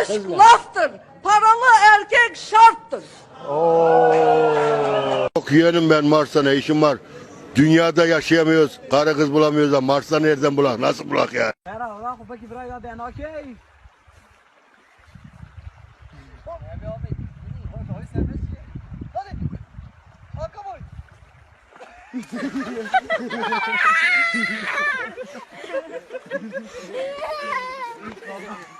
Aşk Kızma. laftır. Paralı erkek şarttır. Yok yeğenim ben Mars'ta ne işim var? Dünyada yaşayamıyoruz. Karı kız bulamıyoruz da Mars'ta nereden bulak? Nasıl bulak ya? Merhaba, kupaki buraya ben okey.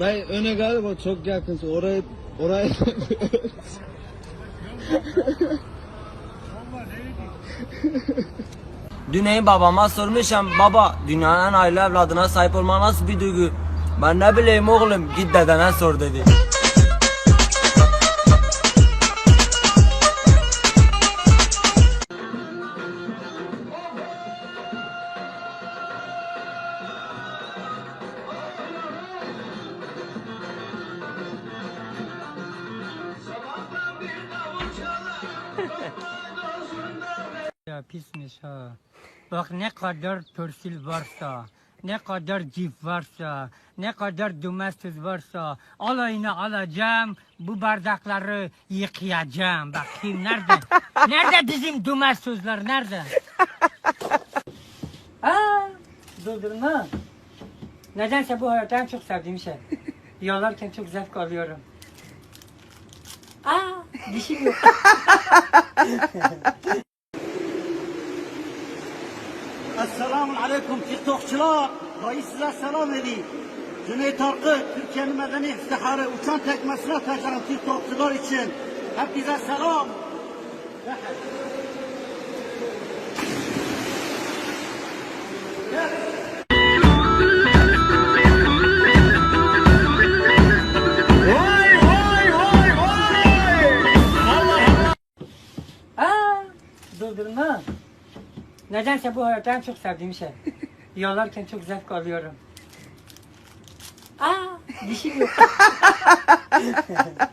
Dayı öne galiba çok yakınsın. Orayı orayı Düneyim babama sormuşum baba dünyanın hayırlı evladına sahip olma nasıl bir duygu? Ben ne bileyim oğlum git dedene sor dedi. Pismiş ha. Bak ne kadar torsil varsa, ne kadar cif varsa, ne kadar domestos varsa alayını alacağım, bu bardakları yıkayacağım. Bakayım nerede? nerede bizim domestoslar nerede? Aa, durdurma. Nedense bu hayatta en çok sevdiğim şey. Yollarken çok zevk alıyorum. Aa, dişim yok. Esselamun Aleyküm TikTokçular. Reis size selam edeyim. Cüneyt Arkı, Türkiye'nin medeni iftiharı uçan tekmesine atacağım TikTokçular için. Hepinize selam. Aa, durdurma. Nedense bu hayatta en çok sevdiğim şey. Yollarken çok zevk alıyorum. Aa, dişim yok.